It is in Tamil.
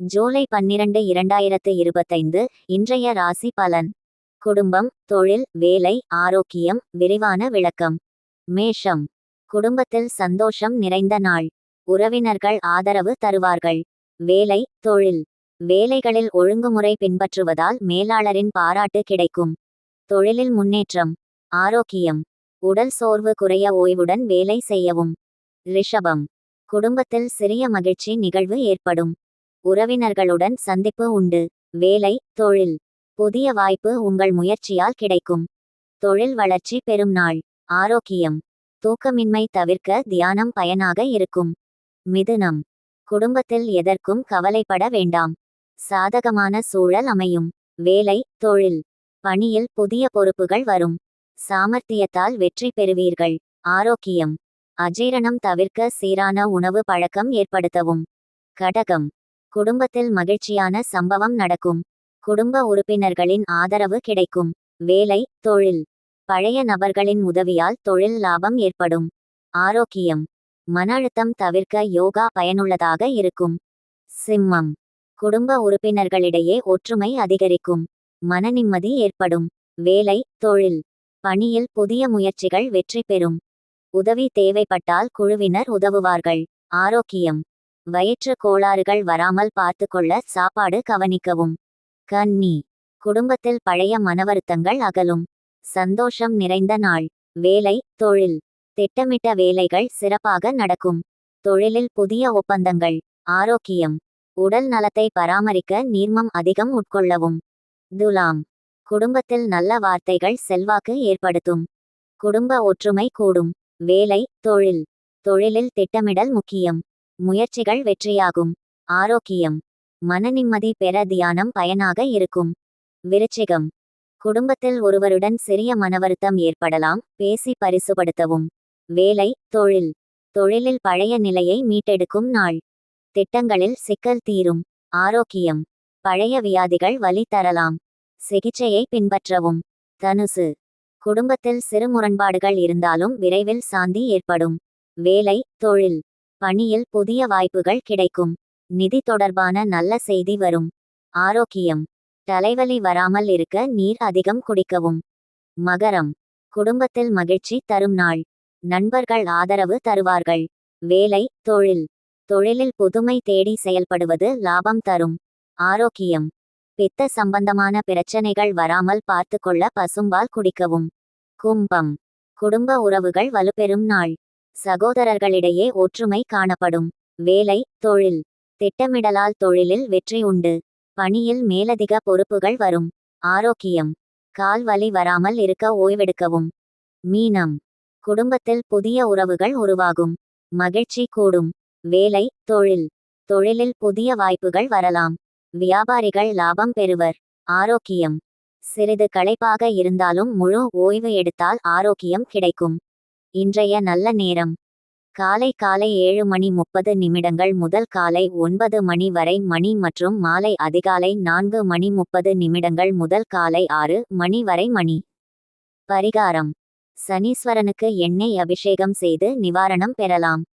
ஜூலை பன்னிரண்டு இரண்டாயிரத்து இருபத்தைந்து இன்றைய ராசி பலன். குடும்பம் தொழில் வேலை ஆரோக்கியம் விரிவான விளக்கம். மேஷம். குடும்பத்தில் சந்தோஷம் நிறைந்த நாள். உறவினர்கள் ஆதரவு தருவார்கள். வேலை தொழில். வேலைகளில் ஒழுங்குமுறை பின்பற்றுவதால் மேலாளரின் பாராட்டு கிடைக்கும். தொழிலில் முன்னேற்றம். ஆரோக்கியம். உடல் சோர்வு குறைய ஓய்வுடன் வேலை செய்யவும். ரிஷபம். குடும்பத்தில் சிறிய மகிழ்ச்சி நிகழ்வு ஏற்படும். உறவினர்களுடன் சந்திப்பு உண்டு. வேலை தொழில். புதிய வாய்ப்பு உங்கள் முயற்சியால் கிடைக்கும். தொழில் வளர்ச்சி பெறும் நாள். ஆரோக்கியம். தூக்கமின்மை தவிர்க்க தியானம் பயனாக இருக்கும். மிதுனம். குடும்பத்தில் எதற்கும் கவலைப்பட வேண்டாம். சாதகமான சூழல் அமையும். வேலை தொழில். பணியில் புதிய பொறுப்புகள் வரும். சாமர்த்தியத்தால் வெற்றி பெறுவீர்கள். ஆரோக்கியம். அஜீரணம் தவிர்க்க சீரான உணவு பழக்கம் ஏற்படுத்தவும். கடகம். குடும்பத்தில் மகிழ்ச்சியான சம்பவம் நடக்கும். குடும்ப உறுப்பினர்களின் ஆதரவு கிடைக்கும். வேலை தொழில். பழைய நபர்களின் உதவியால் தொழில் லாபம் ஏற்படும். ஆரோக்கியம். மன அழுத்தம் தவிர்க்க யோகா பயனுள்ளதாக இருக்கும். சிம்மம். குடும்ப உறுப்பினர்களிடையே ஒற்றுமை அதிகரிக்கும். மன நிம்மதி ஏற்படும். வேலை தொழில். பணியில் புதிய முயற்சிகள் வெற்றி பெறும். உதவி தேவைப்பட்டால் குழுவினர் உதவுவார்கள். ஆரோக்கியம். வயிற்று கோளாறுகள் வராமல் பார்த்துக்கொள்ள சாப்பாடு கவனிக்கவும். கன்னி. குடும்பத்தில் பழைய மனவருத்தங்கள் அகலும். சந்தோஷம் நிறைந்த நாள். வேலை தொழில். திட்டமிட்ட வேலைகள் சிறப்பாக நடக்கும். தொழிலில் புதிய ஒப்பந்தங்கள். ஆரோக்கியம். உடல் நலத்தை பராமரிக்க நீர்மம் அதிகம் உட்கொள்ளவும். துலாம். குடும்பத்தில் நல்ல வார்த்தைகள் செல்வாக்கு ஏற்படுத்தும். குடும்ப ஒற்றுமை கூடும். வேலை தொழில். தொழிலில் திட்டமிடல் முக்கியம். முயற்சிகள் வெற்றியாகும். ஆரோக்கியம். மனநிம்மதி பெற தியானம் பயனாக இருக்கும். விருச்சிகம். குடும்பத்தில் ஒருவருடன் சிறிய மனவருத்தம் ஏற்படலாம். பேசி பரிசுபடுத்தவும் வேலை தொழில். தொழிலில் பழைய நிலையை மீட்டெடுக்கும் நாள். திட்டங்களில் சிக்கல் தீரும். ஆரோக்கியம். பழைய வியாதிகள் வலி தரலாம். சிகிச்சையை பின்பற்றவும். தனுசு. குடும்பத்தில் சிறு முரண்பாடுகள் இருந்தாலும் விரைவில் சாந்தி ஏற்படும். வேலை தொழில். பணியில் புதிய வாய்ப்புகள் கிடைக்கும். நிதி தொடர்பான நல்ல செய்தி வரும். ஆரோக்கியம். தலைவலி வராமல் இருக்க நீர் அதிகம் குடிக்கவும். மகரம். குடும்பத்தில் மகிழ்ச்சி தரும் நாள். நண்பர்கள் ஆதரவு தருவார்கள். வேலை தொழில். தொழிலில் புதுமை தேடி செயல்படுவது லாபம் தரும். ஆரோக்கியம். பித்த சம்பந்தமான பிரச்சனைகள் வராமல் பார்த்துக்கொள்ள பசும்பால் குடிக்கவும். கும்பம். குடும்ப உறவுகள் வலுப்பெறும் நாள். சகோதரர்களிடையே ஒற்றுமை காணப்படும். வேலை தொழில். திட்டமிடலால் தொழிலில் வெற்றி உண்டு. பணியில் மேலதிக பொறுப்புகள் வரும். ஆரோக்கியம். கால் வலி வராமல் இருக்க ஓய்வெடுக்கவும். மீனம். குடும்பத்தில் புதிய உறவுகள் உருவாகும். மகிழ்ச்சி கூடும். வேலை தொழில். தொழிலில் புதிய வாய்ப்புகள் வரலாம். வியாபாரிகள் லாபம் பெறுவர். ஆரோக்கியம். சிறிது களைப்பாக இருந்தாலும் முழு ஓய்வு எடுத்தால் ஆரோக்கியம் கிடைக்கும். இன்றைய நல்ல நேரம். காலை காலை ஏழு மணி முப்பது நிமிடங்கள் முதல் காலை ஒன்பது மணி வரை மணி மற்றும் மாலை அதிகாலை நான்கு மணி முப்பது நிமிடங்கள் முதல் காலை ஆறு மணி வரை மணி. பரிகாரம். சனீஸ்வரனுக்கு எண்ணெய் அபிஷேகம் செய்து நிவாரணம் பெறலாம்.